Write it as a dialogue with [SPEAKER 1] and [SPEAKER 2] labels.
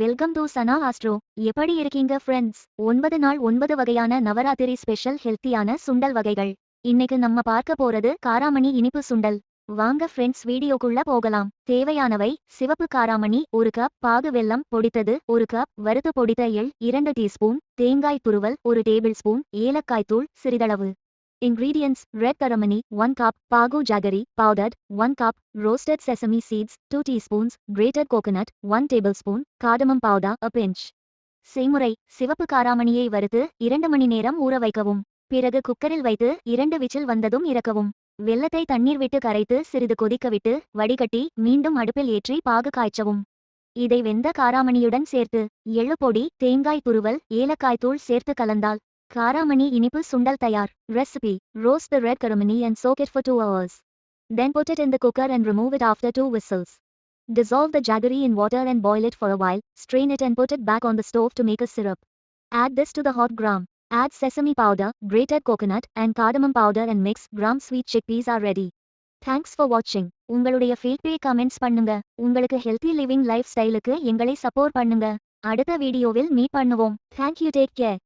[SPEAKER 1] Welcome to Sana astro. எப்படி இருக்கீங்க friends ஒன்பது நாள் ஒன்பது வகையான நவராத்திரி ஸ்பெஷல் ஹெல்த்தியான சுண்டல் வகைகள். இன்னைக்கு நம்ம பார்க்க போறது காராமணி இனிப்பு சுண்டல். வாங்க ஃப்ரெண்ட்ஸ் வீடியோக்குள்ள போகலாம். தேவையானவை சிவப்பு காராமணி ஒரு கப் பாகு வெல்லம் பொடித்தது ஒரு கப் வறுத்து பொடித்த எள் இரண்டு டீஸ்பூன் தேங்காய் துருவல் ஒரு டேபிள் ஸ்பூன் ஏலக்காய் தூள் சிறிதளவு. Ingredients Red karamani, 1 cup, pago jaggery powdered 1 cup, roasted sesame seeds 2 teaspoons, grated coconut 1 tablespoon, cardamom powder a pinch. செய்முறை சிவப்பு காராமணியை வறுத்து இரண்டு மணி நேரம் ஊற வைக்கவும். பிறகு குக்கரில் வைத்து இரண்டு விசில் வந்ததும் இறக்கவும். வெள்ளத்தை தண்ணீர் விட்டு கரைத்து சிறிது கொதிக்க விட்டு வடிகட்டி மீண்டும் அடுப்பில் ஏற்றி பாகு காய்ச்சவும். இதை வெந்த காராமணியுடன் சேர்த்து எள்ளுப்பொடி, பொடி தேங்காய் துருவல் ஏலக்காய் தூள் சேர்த்து கலந்தால் காராமணி இனிப்பு சுண்டல் தயார் recipe roast the red caramani and soak it for 2 hours. Then put it in the cooker and remove it after 2 whistles. Dissolve the jaggery in water and boil it for a while, strain it and put it back on the stove to make a syrup. Add this to the hot gram. Add sesame powder, grated coconut and cardamom powder and mix. Gram sweet chickpeas are ready. Thanks for watching. உங்களுடைய feedback comments பண்ணுங்க உங்களுக்கு healthy living life ஸ்டைலுக்கு எங்களை support பண்ணுங்க அடுத்த வீடியோவில் meet பண்ணுவோம் thank you take care